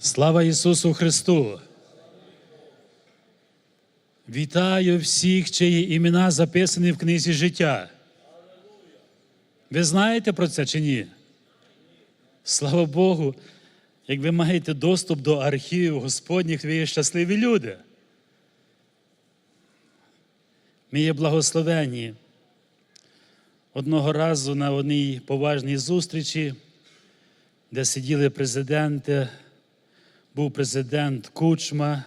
Слава Ісусу Христу! Вітаю всіх, чиї імена записані в книзі життя. Ви знаєте про це чи ні? Слава Богу, як ви маєте доступ до архівів Господніх, ви є щасливі люди. Ми є благословені. Одного разу на одній поважній зустрічі, де сиділи президенти, був президент Кучма,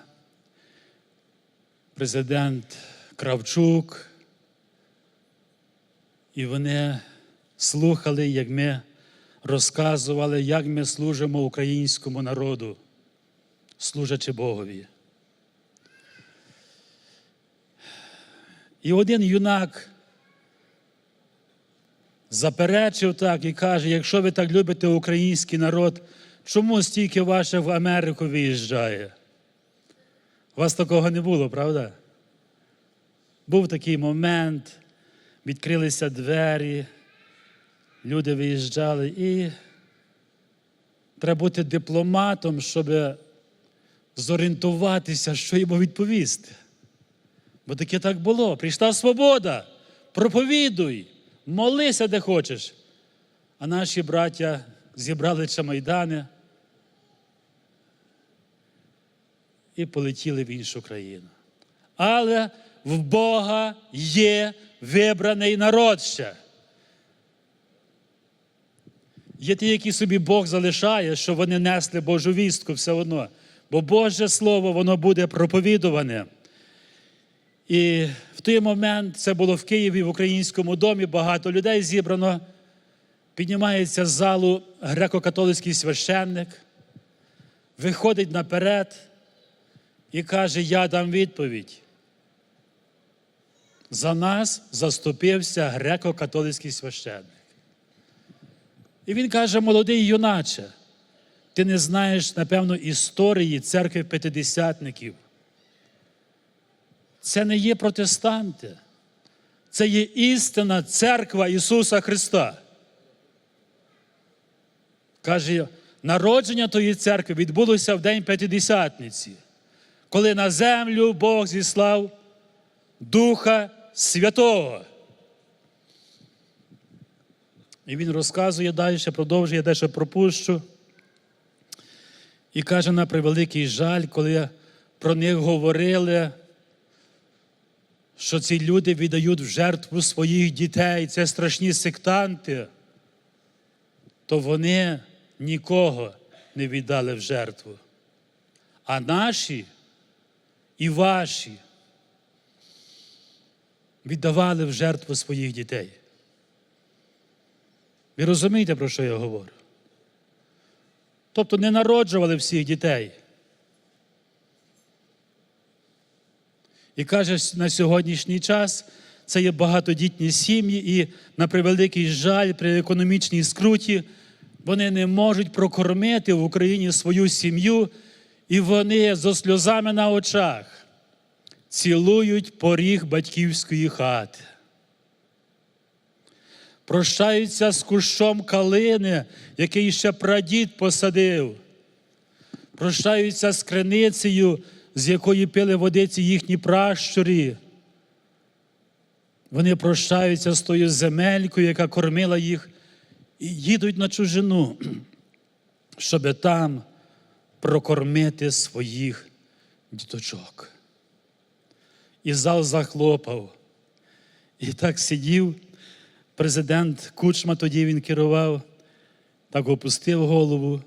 президент Кравчук, і вони слухали, як ми розказували, як ми служимо українському народу, служачи Богові. І один юнак заперечив так і каже: якщо ви так любите український народ, чому стільки ваших в Америку виїжджає? У вас такого не було, правда? Був такий момент, відкрилися двері, люди виїжджали, і треба бути дипломатом, щоб зорієнтуватися, що йому відповісти. Бо таке так було. Прийшла свобода, проповідуй, молися, де хочеш. А наші браття зібрали чамайдани і полетіли в іншу країну. Але в Бога є вибраний народ ще. Є ті, які собі Бог залишає, що вони несли Божу вістку все одно. Бо Боже Слово, воно буде проповідуване. І в той момент це було в Києві, в українському домі, багато людей зібрано. Піднімається з залу греко-католицький священник, виходить наперед і каже: Я дам відповідь. За нас заступився греко-католицький священник. І він каже: молодий юначе, ти не знаєш, напевно, історії церкви п'ятидесятників. Це не є протестанти, це є істина церква Ісуса Христа. Каже, народження тої церкви відбулося в День П'ятидесятниці, коли на землю Бог зіслав Духа Святого. І він розказує далі, продовжує, дещо пропущу. І каже, на превеликий жаль, коли про них говорили, що ці люди віддають в жертву своїх дітей, це страшні сектанти, то вони нікого не віддали в жертву. А наші і ваші віддавали в жертву своїх дітей. Ви розумієте, про що я говорю? Тобто не народжували всіх дітей. І каже, на сьогоднішній час це є багатодітні сім'ї, і на превеликий жаль, при економічній скруті вони не можуть прокормити в Україні свою сім'ю, і вони зо сльозами на очах цілують поріг батьківської хати. Прощаються з кущом калини, який ще прадід посадив. Прощаються з криницею, з якої пили водиці їхні пращурі. Вони прощаються з тою земелькою, яка кормила їх, і їдуть на чужину, щоб там прокормити своїх діточок. І зал захлопав. І так сидів. Президент Кучма тоді він керував, так опустив голову.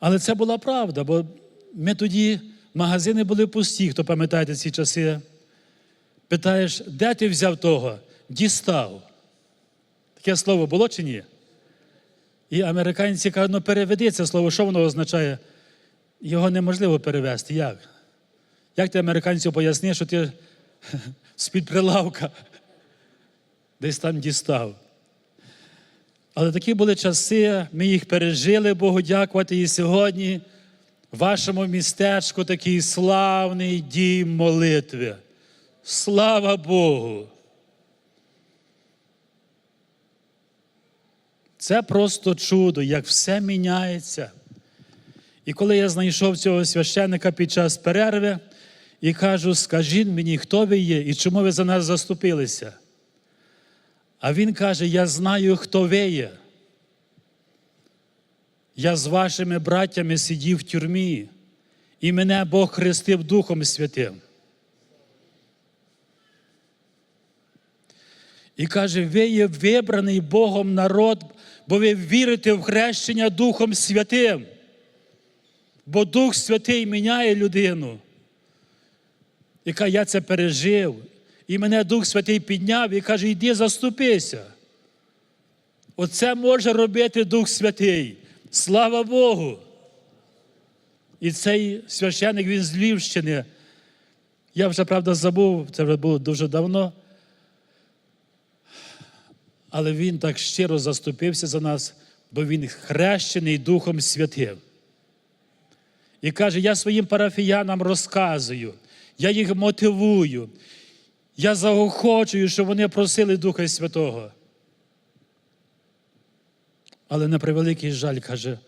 Але це була правда, бо ми тоді, магазини були пусті, хто пам'ятаєте ці часи. Питаєш, де ти взяв того? Дістав. Таке слово було чи ні? І американці кажуть, ну переведи це слово, що воно означає? Його неможливо перевести. Як? Як ти американцю поясниш, що ти з-під прилавка десь там дістав? Але такі були часи, ми їх пережили, Богу дякувати. І сьогодні в вашому містечку такий славний дім молитви. Слава Богу! Це просто чудо, як все міняється. І коли я знайшов цього священника під час перерви і кажу, скажіть мені, хто ви є і чому ви за нас заступилися? А він каже: Я знаю, хто ви є. Я з вашими браттями сидів в тюрмі, і мене Бог хрестив Духом Святим. І каже, ви є вибраний Богом народ, бо ви вірите в хрещення Духом Святим. Бо Дух Святий міняє людину. І каже, я це пережив. І мене Дух Святий підняв і каже, йди заступися. Оце може робити Дух Святий. Слава Богу. І цей священник він з Львівщини. Я вже, правда, забув, це вже було дуже давно. Але він так щиро заступився за нас, бо він хрещений Духом Святим. І каже, я своїм парафіянам розказую, я їх мотивую, я заохочую, щоб вони просили Духа Святого. Але на превеликий жаль, каже,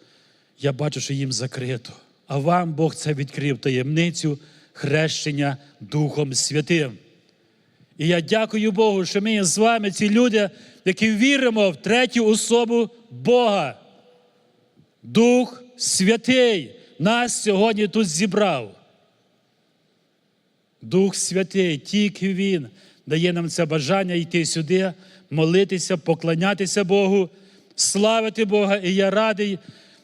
я бачу, що їм закрито. А вам Бог це відкрив таємницю хрещення Духом Святим. І я дякую Богу, що ми з вами ці люди, які віримо в третю особу Бога. Дух Святий нас сьогодні тут зібрав. Дух Святий, тільки Він дає нам це бажання йти сюди, молитися, поклонятися Богу, славити Бога. І я радий,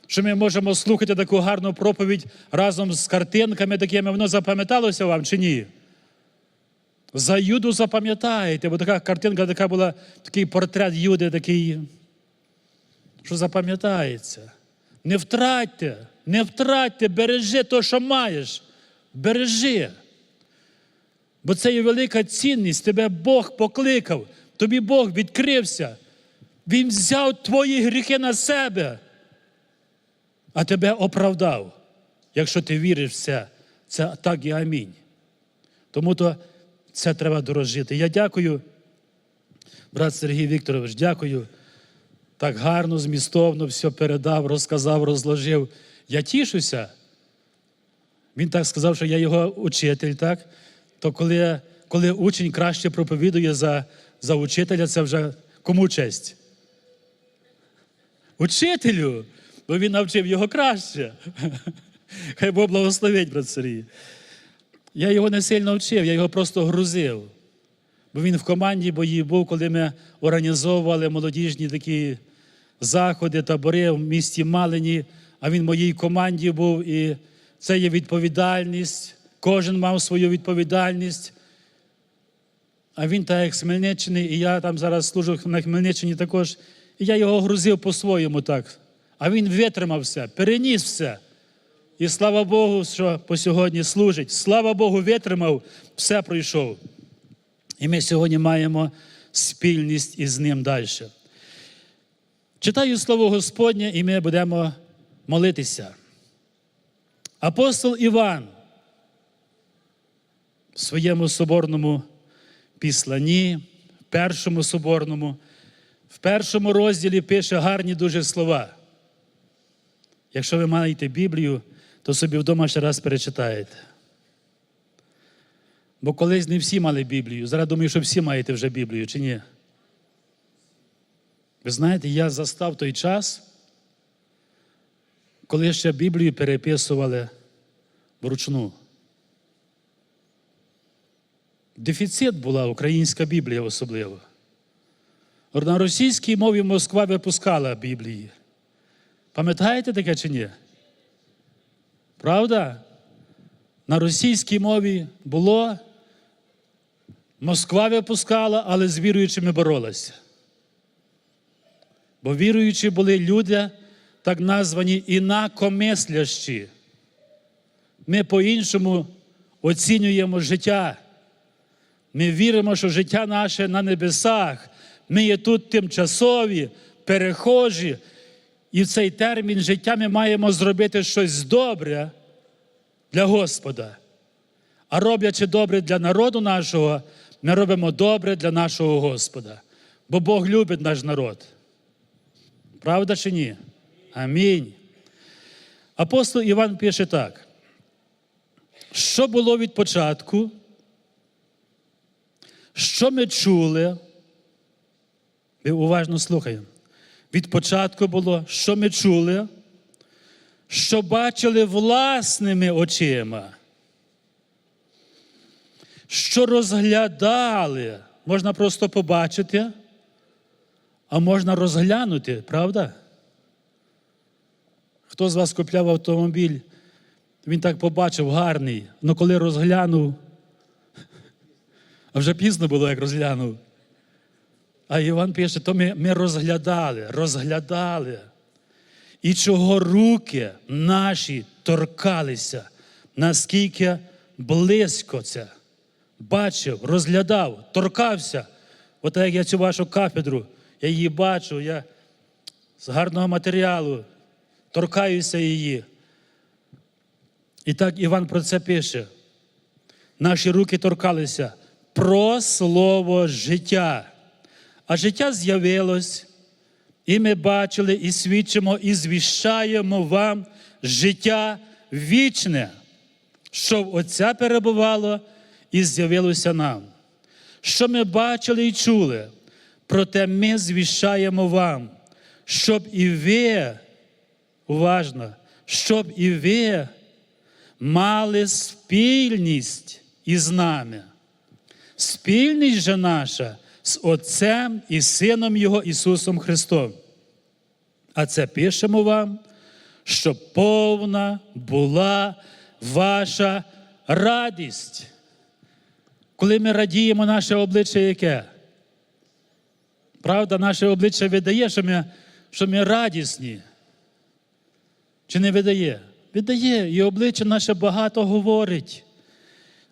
що ми можемо слухати таку гарну проповідь разом з картинками такими. Воно запам'яталося вам чи ні? За Юду запам'ятаєте, бо така картинка така була, такий портрет Юди, такий, що запам'ятається. Не втратьте, не втратьте, бережи то, що маєш. Бережи. Бо це є велика цінність, тебе Бог покликав, тобі Бог відкрився. Він взяв твої гріхи на себе, а тебе оправдав. Якщо ти віриш в це, це так і амінь. Тому то це треба дорожити. Я дякую, брат Сергій Вікторович, дякую. Так гарно, змістовно все передав, розказав, розложив. Я тішуся. Він так сказав, що я його учитель, так? То коли, коли учень краще проповідує за, за учителя, це вже кому честь? Учителю, бо він навчив його краще. Хай Бог благословить, брат Сергій. Я його не сильно вчив, я його просто грузив. Бо він в команді бої був, коли ми організовували молодіжні такі заходи, табори в місті Малині, а він в моїй команді був, і це є відповідальність. Кожен мав свою відповідальність. А він так як з Хмельниччини, і я там зараз служу на Хмельниччині також, і я його грузив по-своєму так. А він витримав все, переніс все. І слава Богу, що по сьогодні служить. Слава Богу, витримав, все пройшов. І ми сьогодні маємо спільність із ним далі. Читаю слово Господнє, і ми будемо молитися. Апостол Іван в своєму соборному післанні, першому соборному, в першому розділі пише гарні дуже слова. Якщо ви маєте Біблію, то собі вдома ще раз перечитаєте. Бо колись не всі мали Біблію. Зараз думаю, що всі маєте вже Біблію, чи ні? Ви знаєте, я застав той час, коли ще Біблію переписували вручну. Дефіцит була українська Біблія особливо. На російській мові Москва випускала Біблії. Пам'ятаєте таке чи ні? Правда? На російській мові було, Москва випускала, але з віруючими боролася. Бо віруючі були люди, так названі інакомислящі. Ми по-іншому оцінюємо життя. Ми віримо, що життя наше на небесах. Ми є тут тимчасові, перехожі. І в цей термін життя ми маємо зробити щось добре для Господа. А роблячи добре для народу нашого, ми робимо добре для нашого Господа. Бо Бог любить наш народ. Правда чи ні? Амінь. Апостол Іван пише так. Що було від початку? Що ми чули? Ми уважно слухаємо. Від початку було, що ми чули, що бачили власними очима, що розглядали. Можна просто побачити, а можна розглянути, правда? Хто з вас купляв автомобіль, він так побачив гарний, але коли розглянув, а вже пізно було, як розглянув. А Іван пише, то ми, ми розглядали, розглядали. І чого руки наші торкалися, наскільки близько це. Бачив, розглядав, торкався. От як я цю вашу кафедру, я її бачу, я з гарного матеріалу торкаюся її. І так Іван про це пише. Наші руки торкалися про слово життя. А життя з'явилось, і ми бачили, і свідчимо, і звіщаємо вам життя вічне, що в Отця перебувало і з'явилося нам. Що ми бачили і чули, проте ми звіщаємо вам, щоб і ви, уважно, щоб і ви мали спільність із нами. Спільність же наша з Отцем і Сином Його Ісусом Христом. А це пишемо вам, щоб повна була ваша радість. Коли ми радіємо, наше обличчя яке? Правда, наше обличчя видає, що ми, що ми радісні. Чи не видає? Видає, і обличчя наше багато говорить.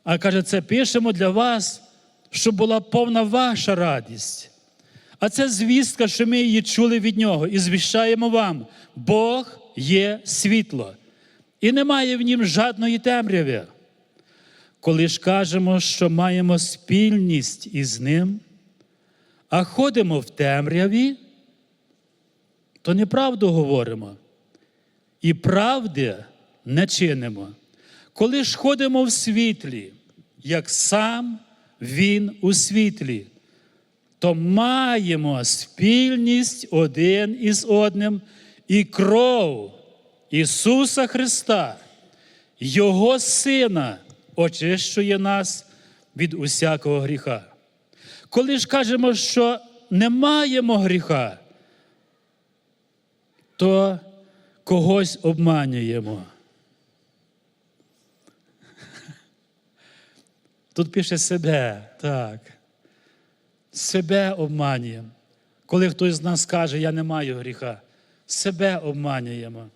А каже, це пишемо для вас, щоб була повна ваша радість. А це звістка, що ми її чули від нього і звіщаємо вам: Бог є світло, і немає в нім жадної темряви. Коли ж кажемо, що маємо спільність із ним, а ходимо в темряві, то неправду говоримо. І правди не чинимо. Коли ж ходимо в світлі, як сам Він у світлі, то маємо спільність один із одним і кров Ісуса Христа, Його Сина, очищує нас від усякого гріха. Коли ж кажемо, що не маємо гріха, то когось обманюємо. Тут пише себе, так. Себе обманюємо. Коли хтось з нас каже, я не маю гріха, себе обманюємо.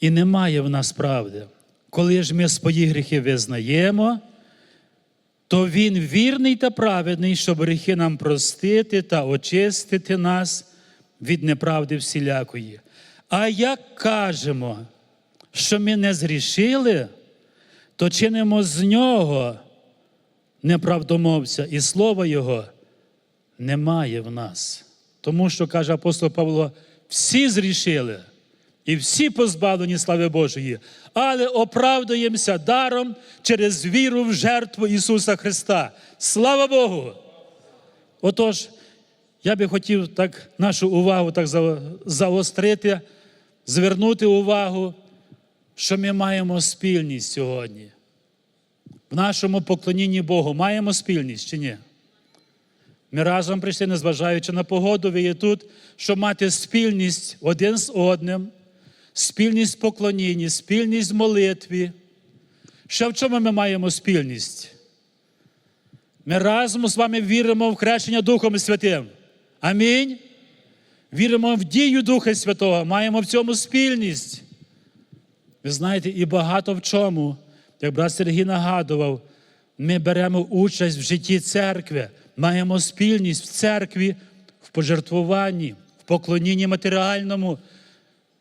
І немає в нас правди. Коли ж ми свої гріхи визнаємо, то Він вірний та праведний, щоб гріхи нам простити та очистити нас від неправди всілякої. А як кажемо, що ми не згрішили, то чинимо з нього неправдомовця, і слова Його немає в нас. Тому що, каже апостол Павло, всі зрішили і всі позбавлені слави Божої, але оправдуємося даром через віру в жертву Ісуса Христа. Слава Богу! Отож, я би хотів так нашу увагу так заострити, звернути увагу, що ми маємо спільність сьогодні. В нашому поклонінні Богу маємо спільність чи ні? Ми разом прийшли, незважаючи на погоду, ви є тут, щоб мати спільність один з одним, спільність в поклонінні, спільність в молитві. Ще в чому ми маємо спільність? Ми разом з вами віримо в хрещення Духом Святим. Амінь. Віримо в дію Духа Святого, маємо в цьому спільність. Ви знаєте, і багато в чому, як брат Сергій нагадував, ми беремо участь в житті церкви, маємо спільність в церкві, в пожертвуванні, в поклонінні матеріальному.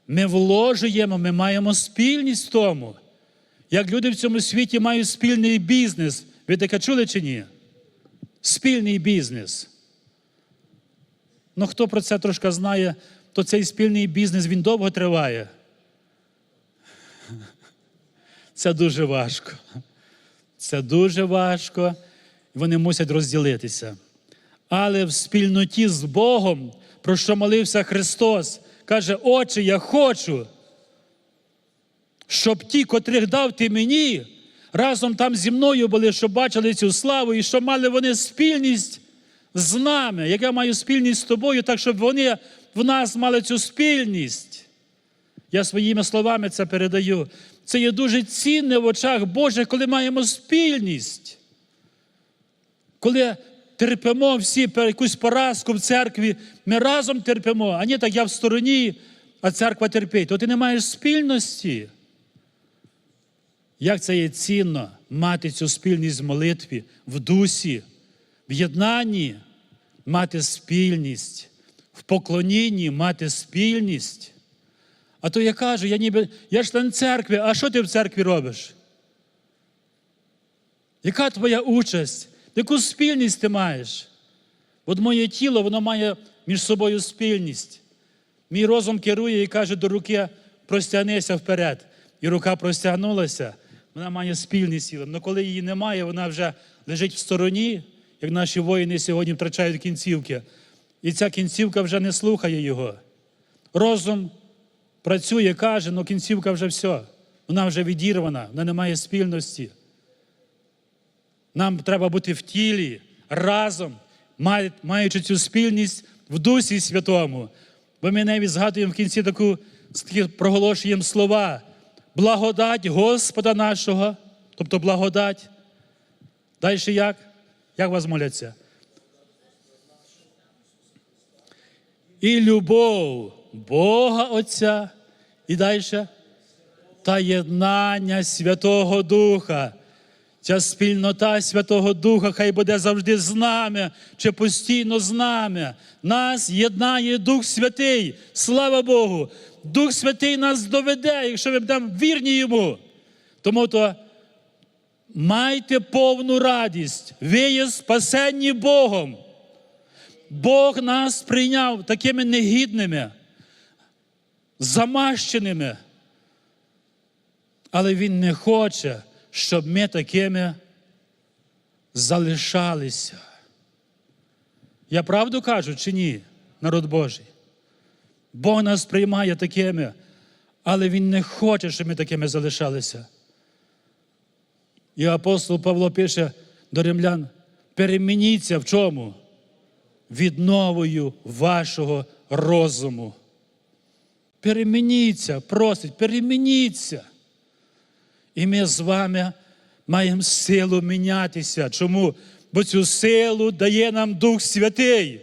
Ми вложуємо, ми маємо спільність в тому. Як люди в цьому світі мають спільний бізнес. Ви таке чули чи ні? Спільний бізнес. Ну хто про це трошки знає, то цей спільний бізнес він довго триває. Це дуже важко. Це дуже важко. Вони мусять розділитися. Але в спільноті з Богом, про що молився Христос, каже: Отче, я хочу, щоб ті, котрих дав ти мені, разом там зі мною були, щоб бачили цю славу, і щоб мали вони спільність з нами. Як я маю спільність з тобою, так щоб вони в нас мали цю спільність. Я своїми словами це передаю. Це є дуже цінне в очах Божих, коли маємо спільність. Коли терпимо всі якусь поразку в церкві, ми разом терпимо, а не так я в стороні, а церква терпить. То ти не маєш спільності. Як це є цінно мати цю спільність в молитві, в дусі, в єднанні мати спільність, в поклонінні мати спільність. А то я кажу, я ніби я член церкви, а що ти в церкві робиш? Яка твоя участь? Яку спільність ти маєш? От моє тіло, воно має між собою спільність. Мій розум керує і каже до руки, простягнися вперед. І рука простягнулася, вона має спільність сили. Але коли її немає, вона вже лежить в стороні, як наші воїни сьогодні втрачають кінцівки. І ця кінцівка вже не слухає його. Розум працює, каже, але кінцівка вже все. Вона вже відірвана, вона не має спільності. Нам треба бути в тілі разом, маючи цю спільність в Дусі Святому. Бо ми навіть згадуємо в кінці таку проголошуємо слова. Благодать Господа нашого, тобто благодать. Далі як? Як вас моляться? І любов Бога Отця. І далі. Та єднання Святого Духа. Ця спільнота Святого Духа хай буде завжди з нами, чи постійно з нами. Нас єднає Дух Святий. Слава Богу! Дух Святий нас доведе, якщо ми будемо вірні йому. Тому то майте повну радість. Ви є спасенні Богом. Бог нас прийняв такими негідними, замащеними. Але Він не хоче, щоб ми такими залишалися. Я правду кажу чи ні, народ Божий? Бог нас приймає такими, але Він не хоче, щоб ми такими залишалися. І апостол Павло пише до римлян: перемініться в чому? Відновою вашого розуму. Перемініться, просить, перемініться. І ми з вами маємо силу мінятися. Чому? Бо цю силу дає нам Дух Святий.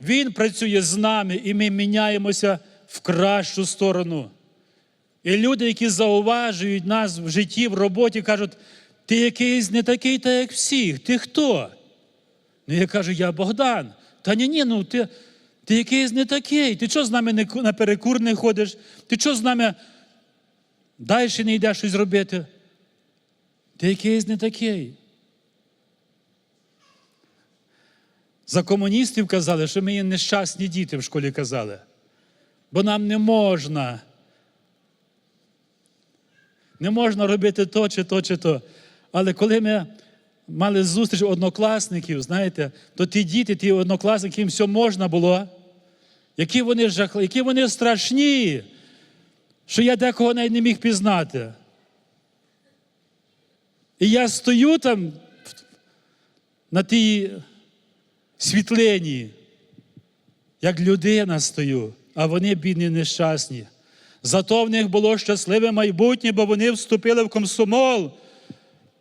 Він працює з нами, і ми міняємося в кращу сторону. І люди, які зауважують нас в житті, в роботі, кажуть, ти якийсь не такий, та як всіх. Ти хто? Ну, я кажу, я Богдан. Та ні, ні, ну ти, ти якийсь не такий. Ти чого з нами не, на перекур не ходиш? Ти чого з нами далі не йдеш щось робити? Ти якийсь не такий. За комуністів казали, що ми є нещасні діти в школі казали. Бо нам не можна. Не можна робити то, чи то, чи то. Але коли ми мали зустріч однокласників, знаєте, то ті діти, ті однокласники, їм все можна було. Які вони жахли, які вони страшні, що я декого навіть не міг пізнати. І я стою там на тій світлині, як людина стою, а вони бідні нещасні. Зато в них було щасливе майбутнє, бо вони вступили в комсомол.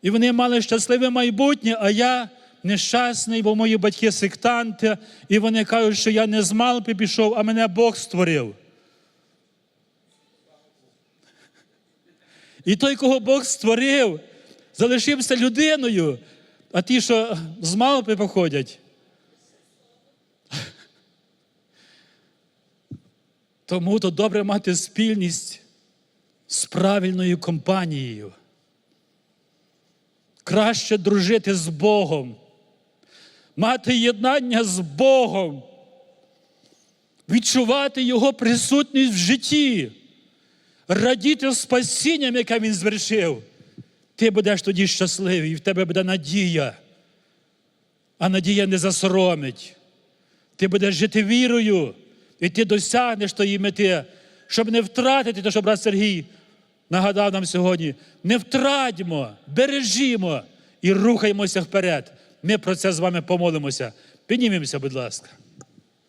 І вони мали щасливе майбутнє, а я нещасний, бо мої батьки сектанти, і вони кажуть, що я не з малпи пішов, а мене Бог створив. І той, кого Бог створив, залишився людиною, а ті, що з малпи походять. Тому то добре мати спільність з правильною компанією. Краще дружити з Богом, мати єднання з Богом, відчувати Його присутність в житті, радіти спасінням, яке Він звершив, ти будеш тоді щасливий, і в тебе буде надія. А надія не засоромить. Ти будеш жити вірою, і ти досягнеш тої мети, щоб не втратити те, що брат Сергій нагадав нам сьогодні. Не втратьмо, бережімо і рухаємося вперед. Ми про це з вами помолимося. Піднімемося, будь ласка.